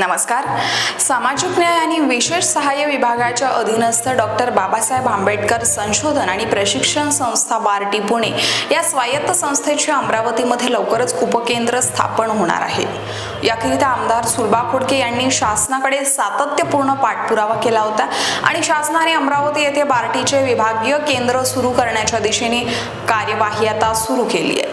नमस्कार. सामाजिक न्याय आणि विशेष सहाय्य विभागाच्या अधीनस्थ डॉक्टर बाबासाहेब आंबेडकर संशोधन आणि प्रशिक्षण संस्था बार्टी पुणे या स्वायत्त संस्थेचे अमरावतीमध्ये लवकरच उपकेंद्र स्थापन होणार आहे. याकरिता आमदार सुलभा खोडके यांनी शासनाकडे सातत्यपूर्ण पाठपुरावा केला होता आणि शासनाने अमरावती येथे बार्टीचे विभागीय केंद्र सुरू करण्याच्या दिशेने कार्यवाही आता सुरू केली आहे.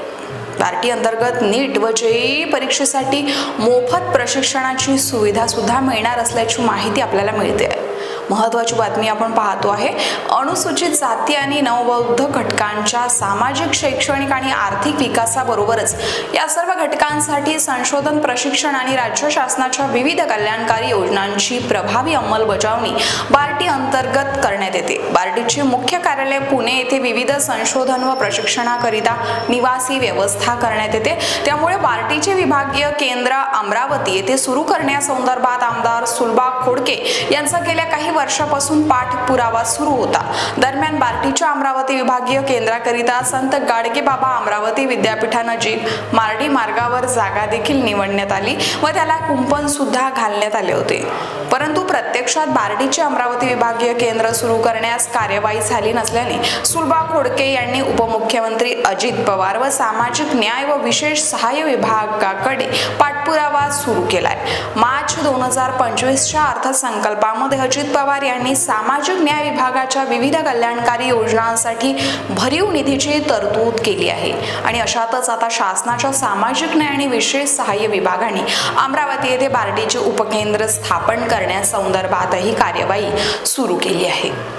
पार्टी अंतर्गत नीट व जेई परीक्षेसाठी मोफत प्रशिक्षणाची सुविधा सुद्धा मिळणार असल्याची माहिती आपल्याला मिळते. आहे महत्त्वाची बातमी आपण पाहतो आहे. अनुसूचित जाती आणि नवबौद्ध घटकांच्या सामाजिक शैक्षणिक आणि आर्थिक विकासाबरोबरच या सर्व घटकांसाठी संशोधन प्रशिक्षण आणि राज्य शासनाच्या विविध कल्याणकारी योजनांची प्रभावी अंमलबजावणी बार्टी अंतर्गत करण्यात येते. बार्टीचे मुख्य कार्यालय पुणे येथे विविध संशोधन व प्रशिक्षणाकरिता निवासी व्यवस्था करण्यात येते. त्यामुळे बार्टीचे विभागीय केंद्र अमरावती येथे सुरू करण्यासंदर्भात आमदार सुलभा खोडके यांचा गेल्या काही वर्षापासून पाठपुरावा सुरू होता. दरम्यान बार्टीच्या अमरावती विभागीय केंद्राकरिता संत गाडगे बाबा अमरावती विद्यापीठानजीक मार्डी मार्गावर जागा देखील निवडण्यात आली व त्याला कुंपण सुद्धा घालण्यात आले होते. परंतु प्रत्यक्षात बार्डीचे अमरावती विभागीय केंद्र सुरू करण्यास कार्यवाही झाली नसल्याने सुलभा खोडके यांनी उपमुख्यमंत्री अजित पवार व सामाजिक न्याय व विशेष सहाय्य विभागाकडे पाठपुरावा सुरू केलाय. मार्च दोन हजार पंचवीसच्या अर्थसंकल्पामध्ये अजित पवार यांनी सामाजिक न्याय विभागाच्या विविध कल्याणकारी योजनांसाठी भरीव निधीची तरतूद केली आहे. आणि अशातच आता शासनाच्या सामाजिक न्याय आणि विशेष सहाय्य विभागाने अमरावती येथे बार्डीचे उपकेंद्र स्थापन करण्यासंदर्भातही कार्यवाही सुरू केली आहे.